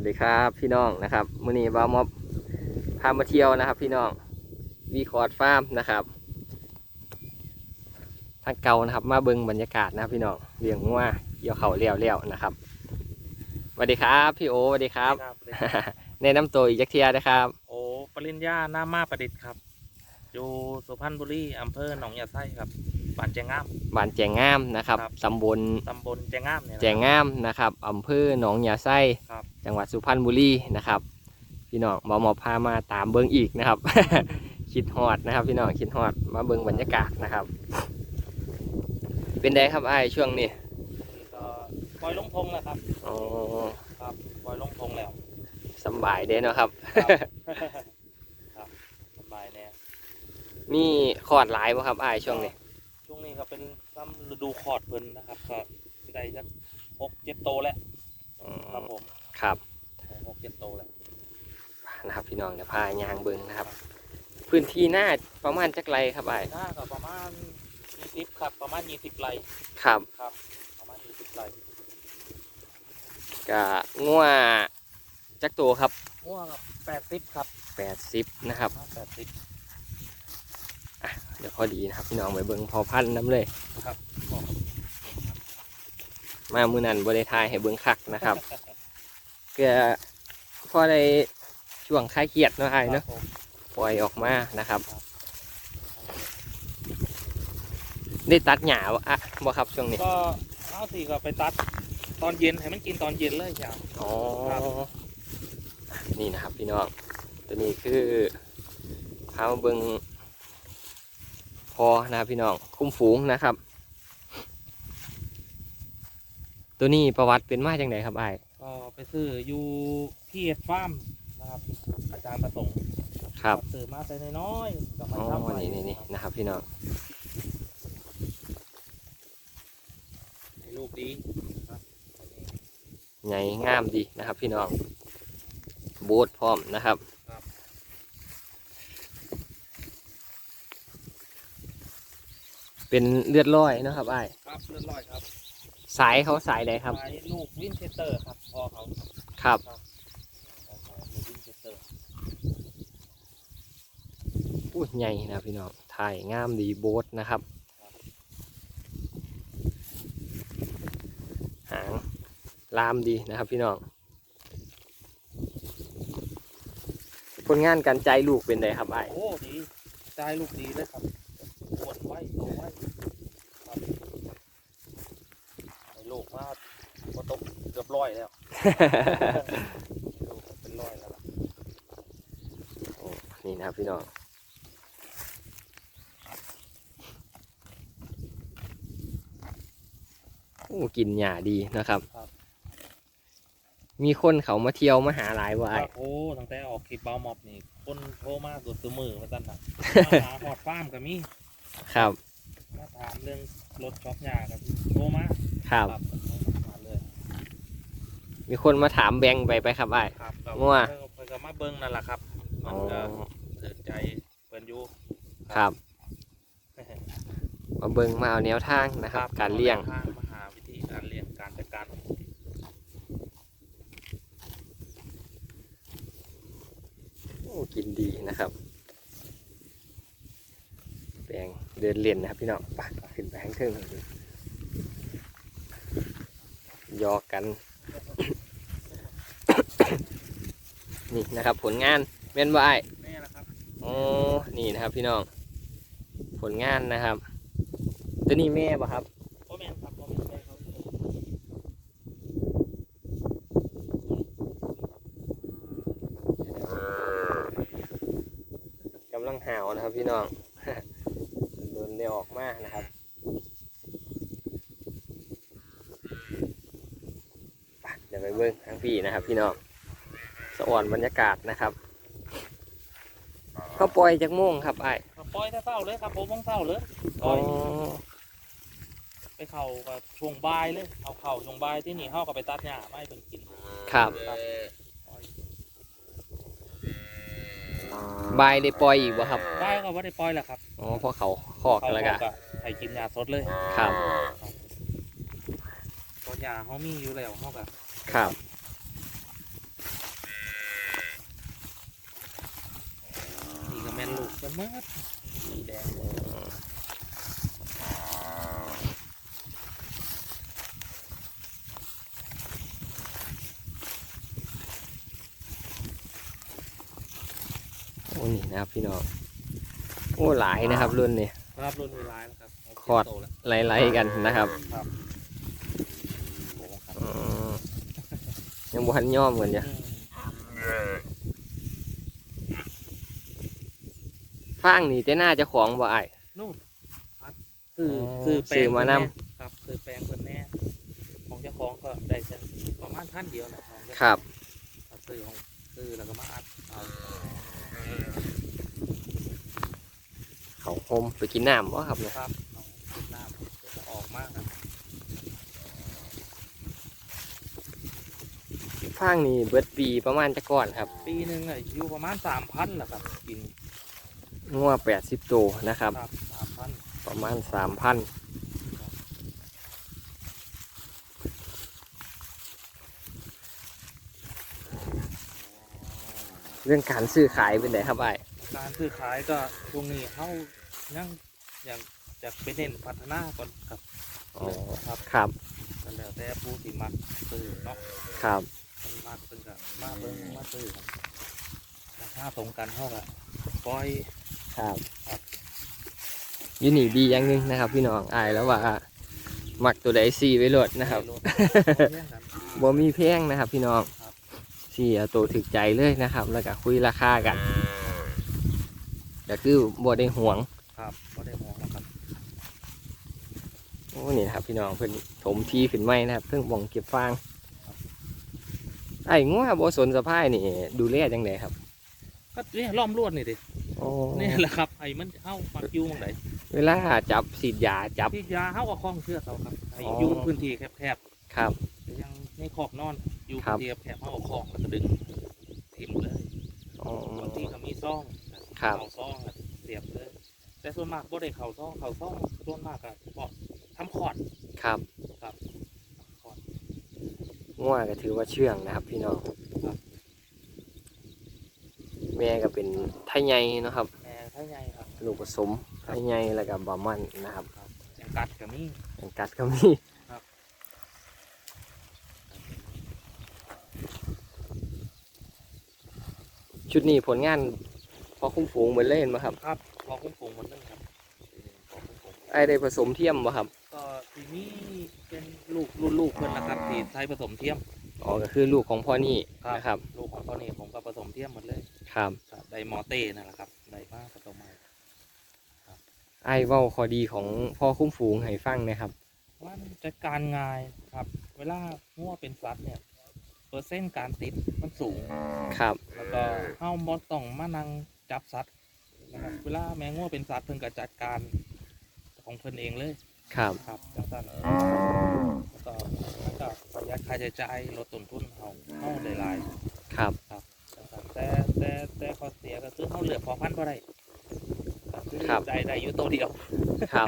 วัสดีครับพี่น้องนะครับมื้อนี้บ่าวมอบพามาเที่ยวนะครับ พี่น้องวีคอร์ดฟาร์มนะครับทางเก่านะครับ มาเบิ่งบรรยากาศนะครับพี่น้องเลี้ยงงัวเกี่ยวเขาวเลี้ยวเลี้ยวๆนะครับสวัสดีครับ พี่โอสวัสดีครับครับแนะนำตัวอีกจักเทียนะครับ โอ้ปริญญาหน้ามาประดิษฐ์ครับ อยู่สุพรรณบุรีอำเภอหนองยาไส้ครับบ้านแจงงามบ้านแจงงามนะครับครับตำบลตำบลแจงงามเนี่ยนะแจงงามนะครับอำเภอหนองยาไส้ครับ จังหวัดสุพรรณบุรีนะครับ พี่น้องบ่าวมอบพามาตามเบิ่งอีกนะครับ คิดฮอดนะครับ พี่น้องคิดฮอดมาเบิ่งบรรยากาศนะครับ เป็นไดครับไอ้ายช่วงนี้ก็ปล่อยลงทงแล้วครับอ๋อครับปล่อยลงทงแล้วสำบายเด้เนาะครับครับสบายแน่มีคอร์ดหลายบ่ครับไอ้ายช่วงนี้ช่วงนี้ก็เป็นซ้ำฤดูคอร์ดเพิ่นนะครับก็ได้สักหกเจ็ดโตแล้วอืครับมผม ครับหกเจ็ดโตแล้วนะครับพี่น้องเดี๋ยวพายางเบิ่งนะครับ พื้นที่หน้าประมาณจักไรครับไอ้ายหน้าก็ประมาณยี่สิบครับ ประมาณยี่สิบไร่ครับครับ ประมาณยี่สิบไร่กะงัวจักตัวครับง่วงครับแปดสิบครับ80นะครับแปดสิบเดี๋ยวพอดีนะครับพี่น้องไปเบิ่งพอพันธุ์น้ำเลยครับมามือนั้นบริทายให้เบิ่งคักนะครับ เพื่อพอได้ช่วงคลายเครียดเนาะไอ้ายเนาะครับผมปล่อยออกมานะครับ ได้ตัดหญ้าบ่อะบ่ครับช่วงนี้ก็เอาสิก็ไปตัดตอนเย็นให้มันกินตอนเย็นเลยจ้ะอ๋อครับนี่นะครับพี่น้องตัวนี้คือพามาเบิ่งพอนะครับพี่น้องคุ้มฝูงนะครับ ตัวนี้ประวัติเป็นมาจังไดครับไอ้าย ก็ไปซื้ออยู่ที่เอ็ดฟาร์มนะครับ อาจารย์ประสงค์ครับซื้อมาแต่น้อยๆก็มาอ๋อทำไว้นี่นี่นี่นะครับ พี่น้องให้ลูกดีครับอันนี้ใหญ่งามดีนะครับ พี่น้องโบูทพร้อมนะครับครับ เป็นเลือดร้อยเนาะครับไอ้ายครับเรียบร้อยครับ สายเขาสายใดครับขายลูกวินเชสเตอร์ครับพ่อเขาครับขายลูกวินเชสเตอร์พูดใหญ่นะครับพี่น้องถ่ายงามดีโบ๊ทนะครับ หางลามดีนะครับพี่น้องผลงานการใจลูกเป็นไงครับไอ้ายโอ้ดีใจลูกดีเลยครับปวดไว้โตไว้ครับให้ลูกมาก็ตกเกื อบร้อยแล้วลูกเป็นร้อยแล้วล่ะโอ้นี่นะครับพี่น้องโอ้กินหญ้าดีนะครับ มีคนเขามาเที่ยวมาหาหลายว่าครับโอ้ตั้งแต่ออกคลิปบาวมอบนี่ คนโทรมาตัวตัวมือมาตั้งนะมาหาหอดฟาร์มกับมีครับ มาถามเรื่องรถช็อปยากับโทรมาครับ โทรมาถามเลย มีคนมาถามแบงค์ไปไปครับไอ้าย ครับก็งัวเพิ่นเพิ่นก็มาเบิ้งนั่นแหละครับมัอ๋นอก็เดินใจเพิ่นอยู่ ครับ มาเบิงมาเอาแนวทางนะครับ การเลี้ยง ทางมาหาวิธีการเลี้ยงการจัดการโอ้กินดีนะครับแปลงเดินเล่นนะครับพี่น้องไปขึ้นไปข้างเทิงหยอกกัน นี่นะครับ ผลงานแม่นบ่ไอ้ายนี่แหละครับโอ้นี่นะครับพี่น้อง ผลงานนะครับ ตัวนี้แม่ป่ะครับพ่อแม่นครับพ่อแม่นแม่เขากำลังหาวนะครับพี่น้องโดนได้ออกมานะครับไปเดี๋ยวไปเบิ้งทาง พี่นะครับ พี่น้องสะอ่อนบรรยากาศนะครับเขาปล่อยจากโม่วงครับไอ้ายปล่อยแต่เศร้าเลยครับผมมองเศร้าเลยปอ๋ล่ออยไปเข่ากับช่วงบ่ายเลยเอาเข่าช่วงบ่ายที่นี่เข้ากับไปตัดหญ้าไม่เป็นกินครับครับบายได้ปล่อยอีกบ่ครับได้ก็ว่าได้ปล่อยแหละครับอ๋อเพราะเขาคอกเขาแล้วก็ก็ให้กินยาสดเลยครับเพราะยาเขามีอยู่แล้วเขาก็ครับ กันมากสีแดงเลยโอ้นี่นะครับพี่น้องโอ้หลายนะครับรุ่นนี้ครับรุ่นเวลาแล้วครับคอร์ดโตแล้วไล่ๆกันนะครับครับโอ้ครับอืมยังบ่ทันย่อมกันจ้ะอื ฟางนี่แต่น่าจะของบ่ไอ้าย นู่นครับซื้ออ๋อซื้อแปลซื้งอมานำเพิ่แครับซื้อแปลงเพิ่นแน่ของเจ้าของก็ได้จะประมาณพันเดียวนะของเจ้าของครับ ครับซื้อของซื้อแล้วก็มาอัดเอาเขาโฮมไปกินน้ำบ่ครับเนี่ยครับเอาติดน้ำเดี๋ยวจะออกมากนะฟางนี่เบิดปีประมาณจะก่อนครับ ปีหนึ่งอะอยู่ประมาณสามพันแหละครับกิน งัวแปดสิบตัวนะครับครับ สามพันประมาณสามพันเรื่องการซื้อขายเป็นไงครับไอ้ายการซื้อขายก็ช่วงนี้เขายังอยากจะไปเน้นพัฒนาก่อนครับอ๋อครับครับก็แล้วแต่ผู้ที่มักซื้อเนาะครับมันมักเป็นกับมาเบิ้งมาซื้อครับราคาตรงกันเท่ากับปล่อย ครับครับอยูนี่ดีอย่างหนึงนะครับ พี่น้องอายแล้วว่ามักตัวใดซีไว้โหลดนะครับในถเรื่องนั้นบ่มีแพงนะครับ พี่น้องครับซีเอาตัวถึกใจเลยนะครับ แล้วก็คุยราคากันก็คือบ่ได้ห่วงครับก็ได้มองแล้วครับโอ้นี่นะครับ พี่น้องเพิ่นถมทีขึ้นไม้นะครับเพิ่งบ่องเก็บฟางไอ้งัวบ่สนสะพายนี่ ดูแลจังไดครับก็เนี่ยล้อมรวดนี่ดิโอ้ นี่แหละครับไอ้มันเข้าปักยุงไหนเวลาจับสีดยาจับที่ยาเข้ากับคล้องเชือกเขาครับไอ้อ๋อยุงพื้นที่แคบครับๆแต่ยังในขอบนอนอยู่ครัพื้บนที่แคบๆเข้ากับคล้องแล้วก็ดึงทิ่มเลยอ๋อบางทีก็มีซ่องครับเข่าซ่องอะเสียบเลยแต่ส่วนมากบ่ได้เข่าซ่องเข่าซ่องส่วนมากก็บอกทำคอร์ดครับครับคอร์ดงัวก็ถือว่าเชื่องนะครับ พี่น้องครับ แม่ก็เป็นไทยใหญ่เนาะครับ แม่ไทยใหญ่ครับลูกผสมไทยใหญ่แล้วก็บามันนะครับครับยังกัดก็มีเป็นกัดก็มีครับ ชุดนี้ผลงานพอคุ้มฝูงเหมือนเล่นมาครับครับพอคุ้มฝูงหมดเลยครับพอคุ้มฝูงไอ้ได้ผสมเทียมบ่ครับก็ทีนี้เป็นลูกรุ่นลูกเพิ่นนะครับที่ใช้ผสมเทียม อ๋อก็คือลูกของพ่อนี่ครับ นะครับ ลูกของเขานี่ผมก็ผสมเทียมหมดเลย ครับครับได้หมอเต้นั่นแหละครับได้มากผสมมาไอ้เว้าข้อดีของพ่อคุ้มฝูงให้ฟังนะครับมันจัดการง่ายครับ เวลางัวเป็นสัตว์เนี่ยเปอร์เซ็นต์การติดมันสูง ครับ แล้วก็เฮาบ่ต้องมานั่งจับสัตว์นะครับเวลาแมงงัวเป็นสัตว์เพิ่นก็จัดการของเพิ่นเองเลยครับ ครับจังซั่นแล้วก็มันก็ประหยัดค่าใช้จ่ายลดต้นทุนเฮาเฮาได้หลายครับจังซั่น แต่แต่แต่ข้อเสียก็คือเฮาเลือกพอพันธุ์บ่ได้ก็คือครับ ได้ได้อยู่ตัวเดียวครับ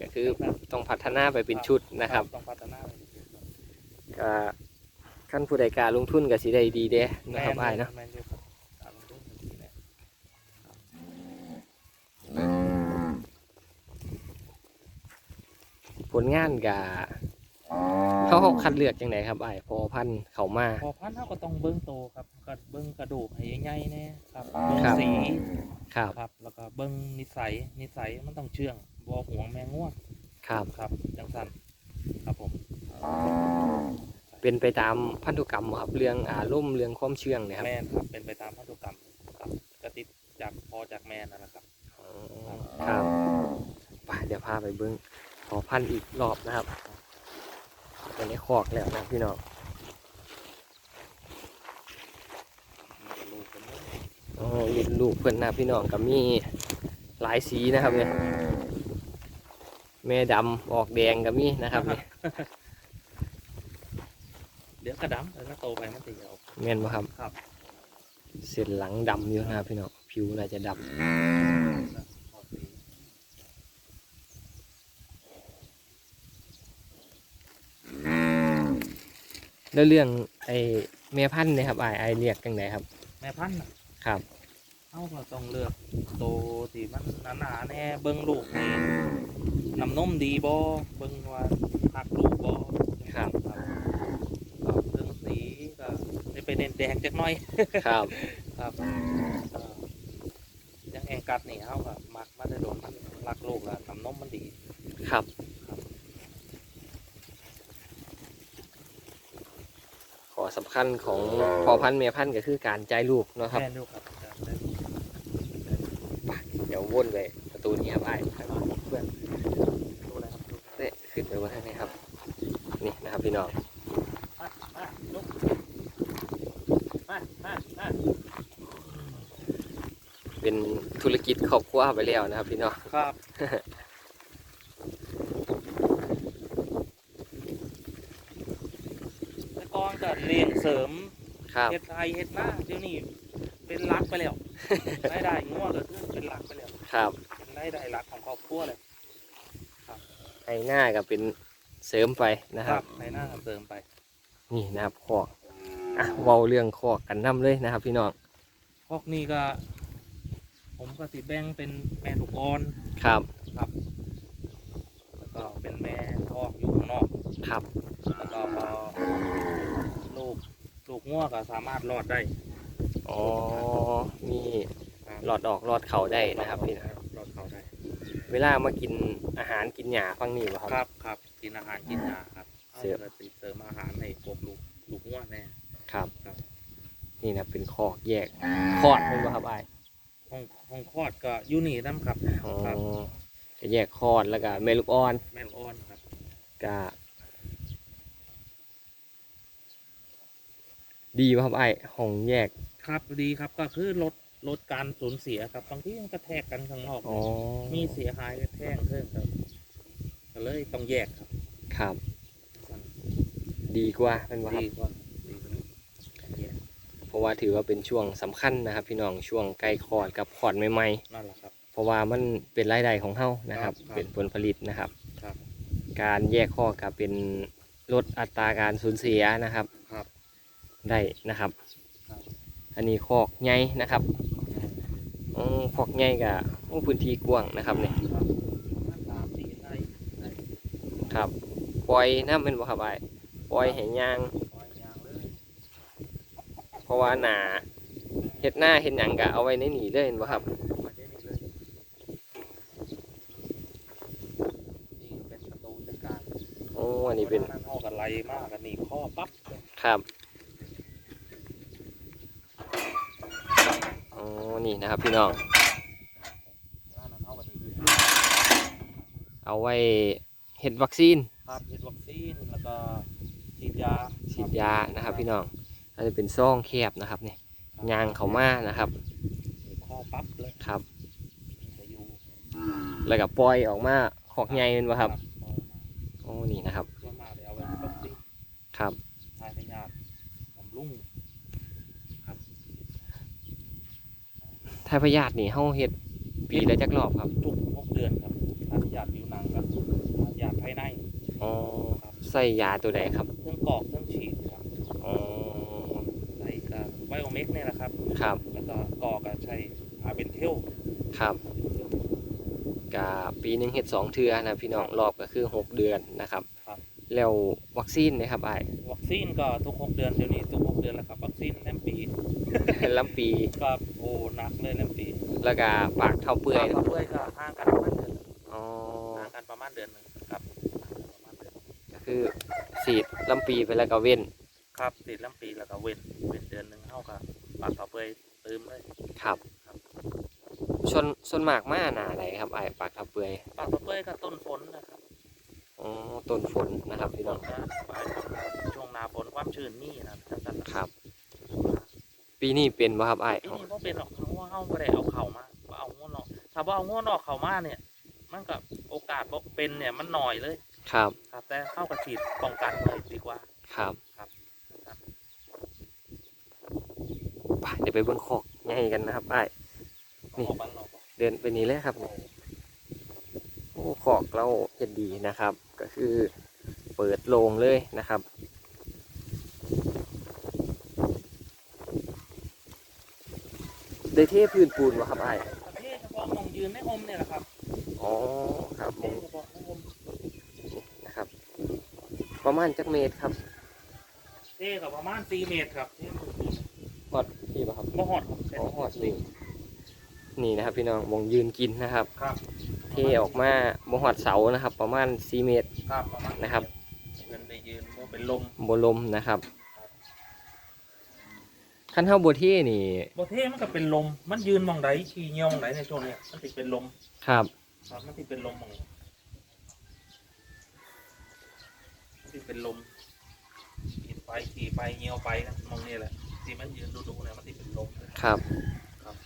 ก็คือต้องพัฒนาไปเป็นชุดนะครับ ต้องพัฒนาไปเป็นชุดครับก็ขั้นผู้ใดกล้าลงทุนก็สิได้ดีเด้นะครับไอ้เนาะแม่อยู่ครับการลงทุนเป็นที่แน่ผลงานกั บเขาคัดเลือกยังไงครับไอ้พอพันธุ์เขามา พอพันธุ์เฮาก็ต้องเบิ่งโตครับก็เบิ่งกระดูกให้ใหญ่ๆแน่ครับเบิ่งครับ สีครับ ครับ แล้วก็เบิ่งนิสัยนิสัยมันต้องเชื่องบ่หวงแมงง่วครับ ครับจังสันครับผม เป็นไปตามพันธุกรรมบ่ครับเรื่องอารมณ์เรื่องความเชื่องเนะครับแม่นครับเป็นไปตามพันธุกรรมครับกติดจากพอจากแม่นั่นแหละครับ อ๋อครับไปเดี๋ยวพาไปเบิ้งพอพันธุ์อีกรอบนะครับ ตอนนี้คอกแล้วนะพี่น้องมีลูกเป็นลูกอ๋อลูกลูกเพื่อนนะพี่น้องก็มีหลายสีนะครับเนี่ยแม่ดำออกแดงก็มีนะครับเนี่ยเดี๋ยวกระดำแล้วก็โตไปมันจะยาวแม่นบ่ครับ ครับ เส้นหลังดำอยู่นะครับพี่น้องผิวน่าจะดำ พอดี แล้วเรื่องไอ้แม่พันธุ์เนะครับไอ้ไอ้เรียกจังไดครับ แม่พันธุ์น่ะครับเอาก็ต้องเลือกโตวที่มันหนาๆแน่เบิ่งลูกนี่น้ำนมดีบ่เบิ่งว่าหักลูกบ่ครับ ก็เรื่องสีก็ได้ไปเน้นแดงจักหน่อย ครับ ครับเอ่ออยังแองกัดนี่เฮาก็มักมาได้โดนมันรักลูกแล้วน้ำนมมันดี ครับ ขอสำคัญของพอพันธุ์เมียพันธุ์ก็คือการใจายลูกเนาะครับ แม่ลูกครับได้ลูกเดี๋ยววนไปประตูนี้ครับไอ้ายเพื่อนดูอะไรครับดูเตะขึ้นไปบนทางนี้ครับ นี่นะครับพี่น้อง มามาลูกมามามาเป็นธุรกิจครอบครัวไปแล้วนะครับ พี่น้อง ครับ แต่ก่อนก็เลี้ยงเสริม ครับ เฮ็ดไทยเฮ็ดหน้าเดี๋ยวนี้เป็นหลักไปแล้วรายได้งัวก็คือเป็นหลักไปแล้วครับเป็นรายได้หลักของครอบครัวเลยไอ้หน้าก็เป็นเสริมไปนะครับในหน้าก็เสริมไป นี่นะครับคอกอะเว้าเรื่องคอกกันนํเลยนะครับ พี่น้องพวกนี้ก็ ผมก็สิแบ่งเป็นแม่ลูกอ่อนครับแล้วก็เป็นแม่ทอกอยู่ข้างนอกครับแล้วก็พอลูก ลูกงัวก็สามารถรอดได้อ๋อมีหลอดออกหลอดเข่าได้นะครับพี่นะรอดเขาได้ เวลามากินอาหารกินหญ้าฟังนี่บ่ครับครับครับกินอาหารกินยาครับเสริมเอาไปเสริมอาหารให้พวกลูกลูกงัวแน่ครับครับ นี่นะเป็นคอกแยกคอดเป็นบ่ครับไอ้ายห้องห้องคลอดก็อยูนี่นํครับอ๋อครับจะแยกคอดแล้วก็แม่ลูกอ่อน แม่ลูกอ่อนครับ ก็ ดีบ่ครับไอ้ายห้องแยก ครับดีครับก็คือลดลดการสูญเสียครับบางที่มันกระแทกกันข้างนอกอ๋อมีเสียหายกระแทกเพิ่มครับก็เลยต้องแยกครับ ครับ ดีกว่าเป็นบ่ครับดีกว่าดีกว่าแยกเพราะว่าถือว่าเป็นช่วงสำคัญนะครับ พี่น้องช่วงใกล้คลอดกับคลอดใหม่นั่นแหละครับ ๆเพราะว่ามันเป็นรายได้ของเฮานะครับ ครับ เป็นผลผลิตนะครับ ครับ การแยกข้อกับเป็นลดอัตราการสูญเสียนะครับครับ ได้นะครับครับ อันนี้คอกใหญ่นะครับอืมคอกใหญ่กับพื้นที่กว้างนะครับเนี่ยครับสามสี่ไร่ไร่ครับปล่อยน้ำเป็นบ่ครับไอ้ายปล่อยให้ย่างปล่อยยางเลยเพราะว่าหนาเฮ็ดหน้าเฮ็ดหยังก็เอาไว้ในนี่เลยเห็นบ่ครับปล่อยได้นี่เลยนี่เป็นประตูจัดการโอ้อันนี้เป็นนั่นห้อกันไล่มากกันหนีบข้อปั๊บเลยครับอ๋อ นี่นะครับพี่น้องนั่นห้อกันหนีบเอาไว้เฮ็ดวัคซีนครับฉีดวัคซีนแล้วก็ฉีดยาฉีดยานะครับ พี่น้องอันนี้เป็นซ่องแคบนะครับเนี่ยยางเขามานะครับหนีบข้อปั๊บเลยครับจะอยู่แล้วก็ปล่อยออกมาขอกใหญ่เป็นบ่ครับปล่อยโอ้นี่นะครับส่วนมากเลยเอาไว้ฉีดวัคซีนครับทายพยาธิบำรุง ถ้าพยาธินี่เฮาเฮ็ดปีละจักรอบครับ ทุกหกเดือนครับทายพยาธิผิวหนังกับทายพยาธิภายในอ๋อใส่ยาตัวใดครับเครื่องกรอกเครื่องฉีดครับอ๋อใส่กับไบโอเมกเนี่ยแหละครับ ครับ แล้วก็กรอกกับใช้อาเบนเทลครับกะปีหนึงเฮ็ดสองเทื่อนะพี่น้องรอบก็คือหกเดือนนะครับครับแล้ววัคซีนนะครับอ้ายวัคซีนก็ทุกหกเดือนเดี๋ยวนี้ทุกหกเดือนแล้วครับวัคซีนแลมปีลำปีก็โอ้ หนักเลยแลมปีแล้วก็ปากเท่าเปื่อยปากเปื่อยก็ห่างกันประมาณเดือนหนึ่งอ๋อห่างกันประมาณเดือนหนึ่งครับประมาณเดือนก็คือฉีดลำปีไปแล้วก็เว้น ครับติดแลมปีแล้วก็เว้นเว้นเดือนหนึ่งเท่ากับปากเปื่อยเติมเลยครับครับชนชนมากมาหนาไหนครับไอ้ายปากเท่าเปื่อยปากเปื่อยก็ต้นฝนนะครับอ๋อต้นฝนนะครับพี่น้องฝก็ปลายฝนครับช่วงหนาฝนความชื้นมีนะจังซั่นครับ ปีนี้เป็นบ่ครับไอ้ายปีนี้บ่เป็นหรอกเพราะว่าเฮาบ่ได้เอาเข่ามาบ่เอาง้วนออกถ้าบ่เอาง้วนออกเข่ามาเนี่ย มันก็โอกาสบ่เป็นเนี่ยมันน้อยเลย ครับ ครับ แต่เข้ากับฉีดป้องกันเลยดีกว่า ครับครับไปเดี๋ยวไปเบิ่งคอกใหญ่กันนะครับไอ้ายนี่ออกบ้านนอกบ่เดินไปนี้เลยครับนี่โอ้คอกเราเฮ็ดดีนะครับ ก็คือเปิดโลงเลยนะครับ ได้เทพื้นปูนวะครับไอ้ายประเทศเฉพาะมองยืนในโฮมเนี่ยแหละครับอ๋อครับปผระมเทศเฉพาะในโฮมนะครับ ประมาณจักเมตรครับเท่กับประมาณ4เมตรครับเท่ฮอดพี่ป่ะครับบ่ฮอดครับอ๋อฮอดนี่นี่นะครับ พี่น้องวงยืนกินนะครับ ครับเทออกมาบ่ฮอดเสานะครับ ประมาณ4เมตร ครับประมาณนะครับเงินได้ยืนบ่เป็นลมบ่ลมนะครับ คันเฮาบ่เทนี่ บ่เท่มันก็เป็นลม มันยืนมองใดขี่เหี่ยวมองใดในช่วงเนี้ยมันสิเป็นลมครับ ครับมันสิเป็นลมมองมันสิเป็นลมขี่ไปขี่ไปเหี่ยวไปนะมองนี่แหละที่มันยืนดูๆเนี่ยมันสิเป็นลมครับ ครับ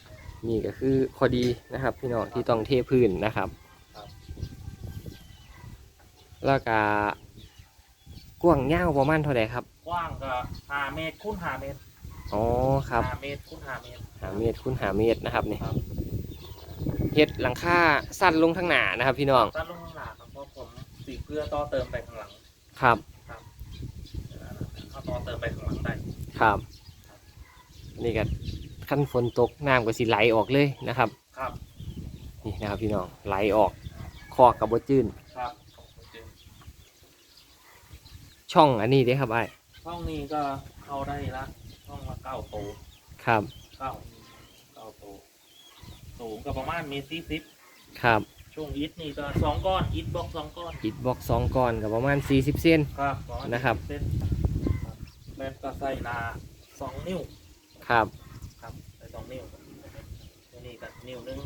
นี่ก็คือพอดีนะครับ พี่น้องที่ต้องเทพื้นนะครับ ครับ แล้วก็กว้างยาวประมาณเท่าไหร่ครับ กว้างก็5เมตรคูณ5เมตร อ๋อครับ5เมตรคูณ5เมตรหาเมตรคูณหาเมตรนะครับนี่ครับเฮ็ดหลังคาสั้นลงทางหน้านะครับ พี่น้องด้านลงข้างหลังครับเพราะผมสีเพื่อต่อเติมไปข้างหลังครับเข้าต่อเติมไปข้างหลังได้ครับ นี่ก็ขั้นฝนตกน้ำก็สิไหลออกเลยนะครับ ครับนี่นะครับพี่น้องไหลออกคอกกับบจื้นครับช่องอันนี้เด้ครับไอ้ายช่องนี้ก็เข้าได้ละ ช่องละเก้าโตครับ เก้าเก้าโต สูงก็ประมาณเมตรสี่สิบครับช่วงอีทนี่ก็สองก้อนอีทบล็อกสองก้อนอิฐบล็อกสองก้อนกับประมาณ 40 เซน ครับประมาณนะครับ เส้นครับแล้วก็ใส่นาสองนิ้วครับ ครับใส่สองนิ้วตัวนี้ก็นิ้วหนึง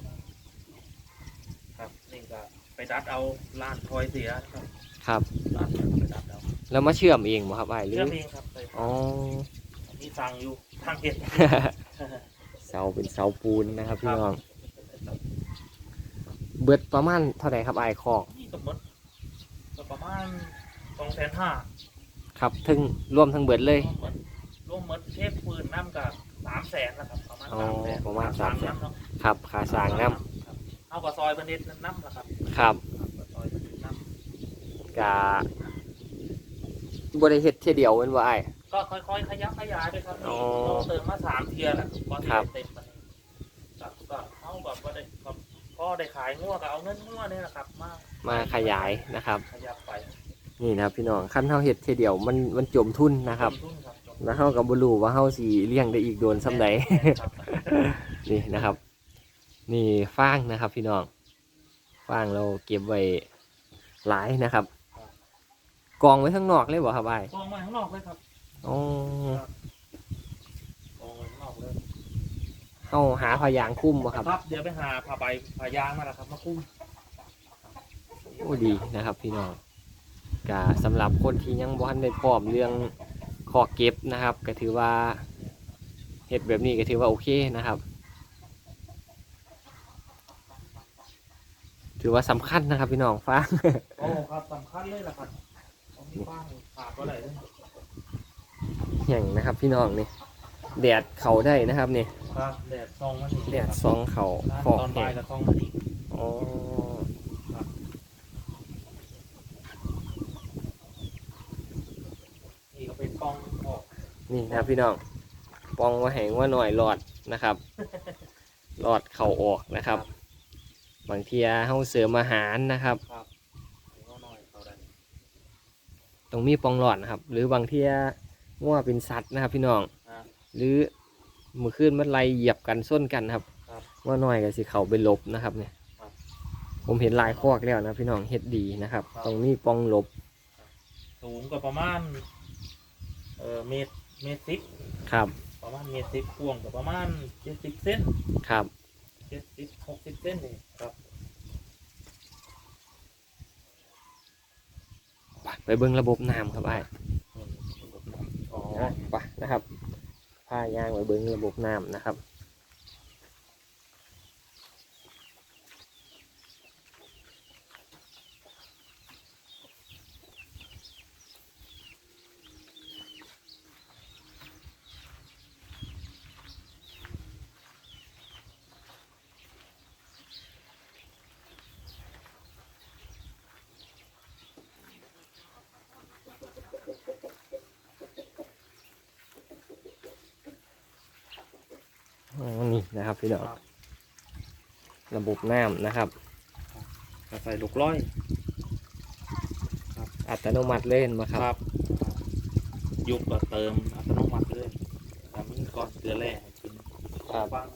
ครับนี่ก็ไปดัดเอาล้านทอยเสียครับครับล้านไปดัดเอาแล้วมาเชื่อมเองบ่ครับไอ้ายหรือเชื่อมเองครับใส่อ๋อ มีสั่งอยู่ทางเห็ด เสาเป็นเสาปูนนะครับพี่น้อง เบิดประมาณเท่าไหร่ครับไอ้ายคอกนี่ก็หมดก็ประมาณสองแสนห้าครับถึงรวมทั้งเบิดเลย รวมหมดเทปปืนน้ำกับสามแสนนะครับประมาณอ๋อสามแสนประมาณสามแสนน้ำเนาะครับขาสร้างน้ครับเอากับซอยบันเด็ดน้ำนะครับำครับกับ ซอยบันเด็ดน้กะ บริเฮ็ดเที่ยเดียวแมันว่าไอ้ายำก็ค่อยๆ ขยับขยายไปครับอ๋อเราเติมมาสามเทียร์แหละก่อนที่ครับจะเต็มมันครับก็เอาก่อนก็ได้ก็พอได้ขายงัวก็เอาเงินงัวเนี่ยนะครับ มามาขยายนะครับ ขยับไปนี่นะครับพี่น้องขั้นเฮาเฮ็ดเที่ยเดียวมันมันจมทุนนะครับลงทุนครับจบแล้วเฮาก็บ่รู้ว่าเฮาสิเลี้ยงได้อีกโดนส่ำใด ครับนี่นะครับ นี่ฟางนะครับพี่น้องฟางเราเก็บไว้หลายนะครับ กองไว้ข้างนอกเลยบ่ครับไอ้ายกองมาข้างนอกเลยครับอ๋อกองมาข้างนอกเลยเฮาหาพยางคุ้มบ่ครับ ครับเดี๋ยวไปหาผ้าใบผ้ายางมาแล้วครับมาคุ้มโอ้ดีนะครับ พี่น้องก็สำหรับคนที่ยังบ่ทันได้พร้อมเรื่องขอเก็บนะครับ ก็ถือว่าเฮ็ดแบบนี้ก็ถือว่าโอเคนะครับ ถือว่าสำคัญนะครับ พี่น้องฟางโอ้ครับสำคัญเลยล่ะครับต้ องมีบ้างขาดก็ได้เลยอย่างนะครับพี่น้องนี่แดดเขาได้นะครับนี่ครับแดดซองมันนี่แดดซองเขาครับฟอกตอนแห้บ่ายงกับซองมันนี่อ๋อนี่ก็เป็นกองออกนี่นะครับพี่น้องปองว่าแหงว่าหน่อยหลอดนะครับหลอดเข่าออกนะครับ บางทีเฮาเสริมอาหารนะครับ ครับถึงว่าน้อยเขาได้ ตรงมีปองหลอดนะครับ หรือบางทีว่าเป็นสัตว์นะครับ พี่น้องอ่าหรือมือขึ้นมันไล่เหยียบกันส้นกันนะครับครับว่าน้อยก็สิเขาไปหลบนะครับเนี่ยครับผมเห็นลายคอกแล้วนะพี่น้องเฮ็ดดีนะครับครับตรงนี้ปองหลบ สูงก็ประมาณเอ่อเมตรเมตรสิบครับ ประมาณเมตรสิบกว้างก็ประมาณเจ็ดสิบเซนครับเจ็ดสิบหกสิบเซนนี่ครับ ไปไปเบิ้งระบบน้ำครับไอ้อ๋อไปนะครับพายางไปเบิ้งระบบน้ำนะครับ พี่น้องครับระบบน้ำนะครับก็ใส่ลูกร้อยอัตโนมัติเล่นมาครับ ยุบก็เติมอัตโนมัติเลยแต่มีก้อนเกลือแร่ให้กินครับบ้าง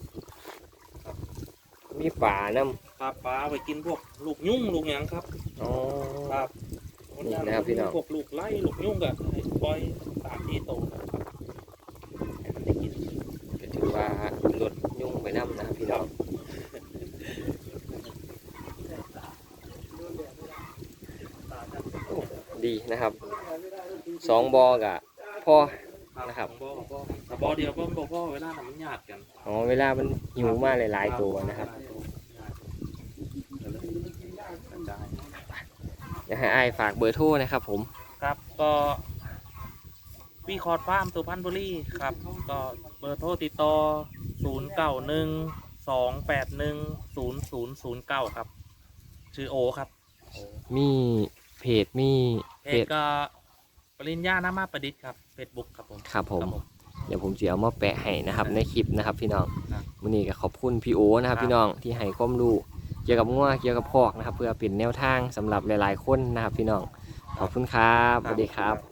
มีป่าน้ครับปลาไปกินพวกลูกยุ่งลูกหยังครับำอ๋อครับนี่นะครับพี่น้องพวกลูกไล่ลูกยุ่งกับปล่อยตามที่โตนะครับให้มันได้กิน ก็ถือว่าลดยุ่งไป น้ำนะครับพี่น้องโอ้ดีนะครับสองบอกะพ่อนะครับบ่อบ่อแต่บ่อเดียวก็บ่พ่อเวลาทำมันหยาดกันอ๋อเวลามันหิวมากหลายๆตัวนะครับเดี๋ยวเลยกระจายอยากให้อ้ายฝากเบอร์โทรนะครับผมครับก็วีคอร์ดฟาร์มสุพรรณบุรีครับ ก็เบอร์โทรติดต่อ 0 9 1 2 8 1 0 0 0 9ครับ ชื่อโอครับ มีเพจมีเพเพจจก็ปริญญานามาประดิษฐ์ครับเฟซบุ๊กครับผมครับผมครับผม เดี๋ยวผมจะเอามาแปะให้นะครับ ในคลิปนะครับพี่น้องครับวันนี้ก็ขอบคุณพี่โอนะครับครับ พี่น้องที่ให้ความรู้เกี่ยวกับงัวเกี่ยวกับพอกนะครับ เพื่อเป็นแนวทางสำหรับหลาย ๆ คนนะครับ พี่น้องขอบคุณครับสวัสดีครับครับ